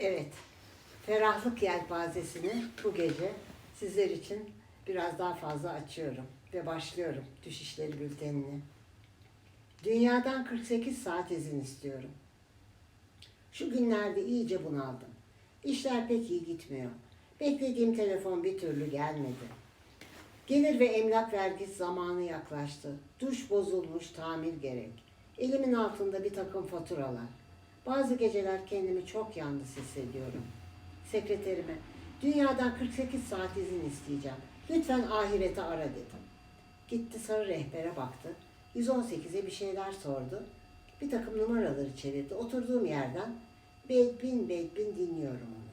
Evet, ferahlık yelpazesini bu gece sizler için biraz daha fazla açıyorum ve başlıyorum düşüşleri bültenini. Dünyadan 48 saat izin istiyorum. Şu günlerde iyice bunaldım. İşler pek iyi gitmiyor. Beklediğim telefon bir türlü gelmedi. Gelir ve emlak vergisi zamanı yaklaştı. Duş bozulmuş, tamir gerek. Elimin altında bir takım faturalar. Bazı geceler kendimi çok yalnız hissediyorum. Sekreterime, dünyadan 48 saat izin isteyeceğim. Lütfen ahirete ara dedim. Gitti sarı rehbere baktı. 118'e bir şeyler sordu. Bir takım numaraları çevirdi. Oturduğum yerden bedbin bedbin dinliyorum onu.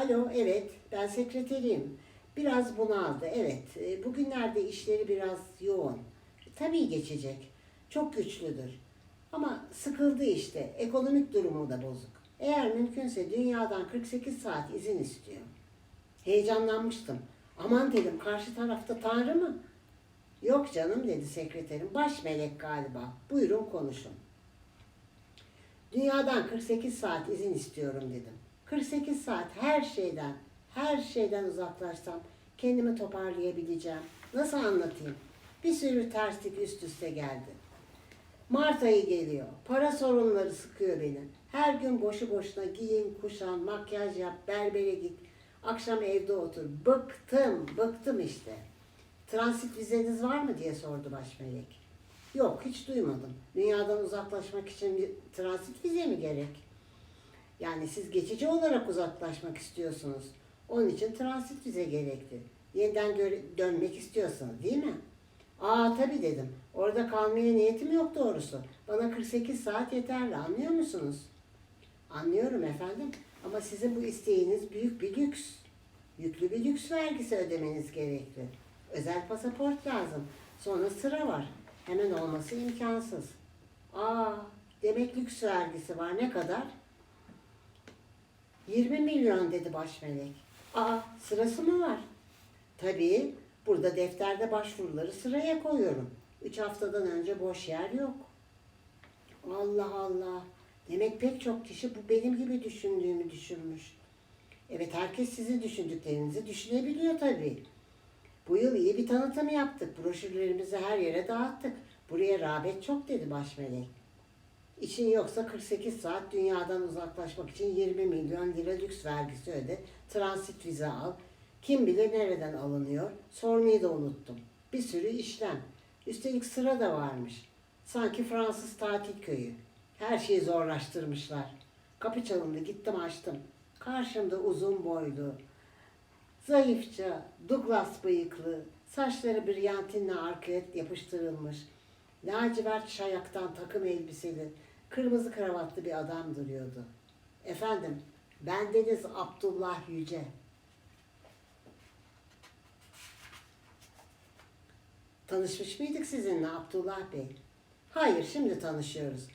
Alo, evet, ben sekreteriyim. Biraz bunaldı, evet. E, Bugünlerde işleri biraz yoğun. Tabii geçecek. Çok güçlüdür. Ama sıkıldı işte. Ekonomik durumu da bozuk. Eğer mümkünse dünyadan 48 saat izin istiyor. Heyecanlanmıştım. Aman dedim karşı tarafta Tanrı mı? Yok canım dedi sekreterim. Baş melek galiba. Buyurun konuşun. Dünyadan 48 saat izin istiyorum dedim. 48 saat her şeyden, her şeyden uzaklaşsam kendimi toparlayabileceğim. Nasıl anlatayım? Bir sürü terslik üst üste geldi. Mart ayı geliyor. Para sorunları sıkıyor beni. Her gün boşu boşuna giyin, kuşan, makyaj yap, berbere git. Akşam evde otur. Bıktım, bıktım işte. Transit vizeniz var mı diye sordu başmelek. Yok, hiç duymadım. Dünyadan uzaklaşmak için bir transit vize mi gerek? Yani siz geçici olarak uzaklaşmak istiyorsunuz. Onun için transit vize gerekli. Yeniden dönmek istiyorsanız değil mi? Aa tabii dedim. Orada kalmaya niyetim yok doğrusu. Bana 48 saat yeterli anlıyor musunuz? Anlıyorum efendim. Ama sizin bu isteğiniz büyük bir lüks. Yüklü bir lüks vergisi ödemeniz gerekli. Özel pasaport lazım. Sonra sıra var. Hemen olması imkansız. Aa, demek lüks vergisi var. Ne kadar? 20 milyon dedi başmelek. Aa, sırası mı var? Tabii, burada defterde başvuruları sıraya koyuyorum. Üç haftadan önce boş yer yok. Allah Allah. Demek pek çok kişi bu benim gibi düşündüğümü düşünmüş. Evet herkes sizin düşündüklerinizi düşünebiliyor tabii. Bu yıl iyi bir tanıtım yaptık. Broşürlerimizi her yere dağıttık. Buraya rağbet çok dedi başmelek. İşin yoksa 48 saat dünyadan uzaklaşmak için 20 milyon lira lüks vergisi öde. Transit vize al. Kim bilir nereden alınıyor. Sormayı da unuttum. Bir sürü işlem. Üstelik sıra da varmış. Sanki Fransız tatil köyü. Her şeyi zorlaştırmışlar. Kapı çalındı gittim açtım. Karşımda uzun boylu, zayıfça, Douglas bıyıklı, saçları brilyantinle arkaya yapıştırılmış, lacivert şayaktan takım elbiseli, kırmızı kravatlı bir adam duruyordu. Efendim, bendeniz Abdullah Yüce. Tanışmış mıydık sizinle Abdullah Bey? Hayır, şimdi tanışıyoruz.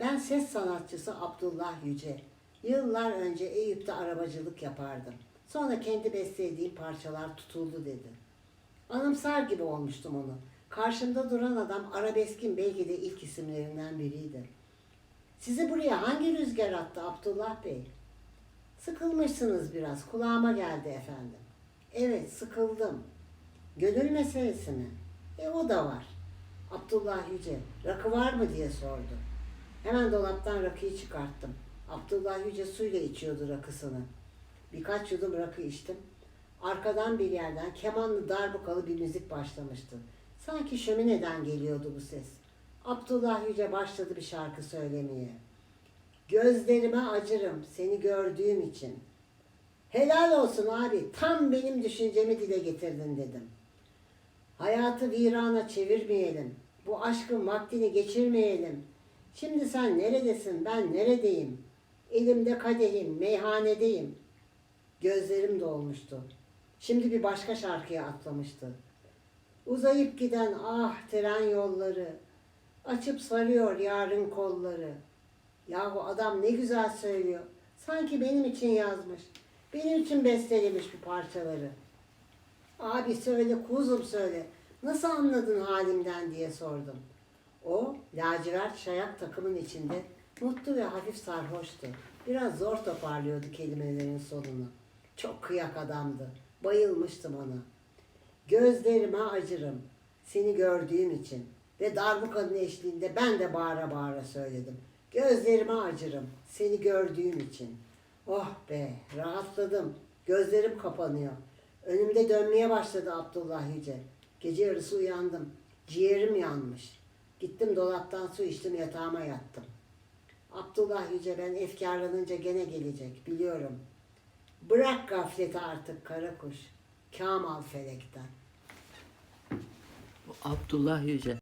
Ben ses sanatçısı Abdullah Yüce. Yıllar önce Eyüp'te arabacılık yapardım. Sonra kendi beslediğim parçalar tutuldu dedi. Anımsar gibi olmuştum onu. Karşımda duran adam arabeskin belki de ilk isimlerinden biriydi. Sizi buraya hangi rüzgar attı Abdullah Bey? Sıkılmışsınız biraz. Kulağıma geldi efendim. Evet sıkıldım. Gönül meselesi mi? E o da var. Abdullah Yüce, rakı var mı diye sordu. Hemen dolaptan rakıyı çıkarttım. Abdullah Yüce suyla içiyordu rakısını. Birkaç yudum rakı içtim. Arkadan bir yerden kemanlı darbukalı bir müzik başlamıştı. Sanki şömineden geliyordu bu ses. Abdullah Yüce başladı bir şarkı söylemeye. Gözlerime acırım seni gördüğüm için. Helal olsun abi tam benim düşüncemi dile getirdin dedim. Hayatı virana çevirmeyelim. Bu aşkın vaktini geçirmeyelim. Şimdi sen neredesin ben neredeyim? Elimde kadehim meyhanedeyim. Gözlerim dolmuştu. Şimdi bir başka şarkıya atlamıştı. Uzayıp giden ah tren yolları. Açıp sarıyor yarın kolları. Yahu adam ne güzel söylüyor. Sanki benim için yazmış. Benim için bestelemiş bu parçaları. Abi söyle kuzum söyle. Nasıl anladın halimden diye sordum. O lacivert şayak takımın içinde Mutlu ve hafif sarhoştu. Biraz zor toparlıyordu kelimelerin sonunu. Çok kıyak adamdı. Bayılmıştım ona. Gözlerime acırım. Seni gördüğüm için. Ve darbukanın eşliğinde ben de bağıra bağıra söyledim. Gözlerime acırım. Seni gördüğüm için. Oh be rahatladım. Gözlerim kapanıyor. Önümde dönmeye başladı Abdullah Yüce. Gece yarısı uyandım. Ciğerim yanmış. Gittim dolaptan su içtim yatağıma yattım. Abdullah Yüce ben efkarlanınca gene gelecek biliyorum. Bırak gafleti artık kara kuş. Kam al felekten. Abdullah Yüce.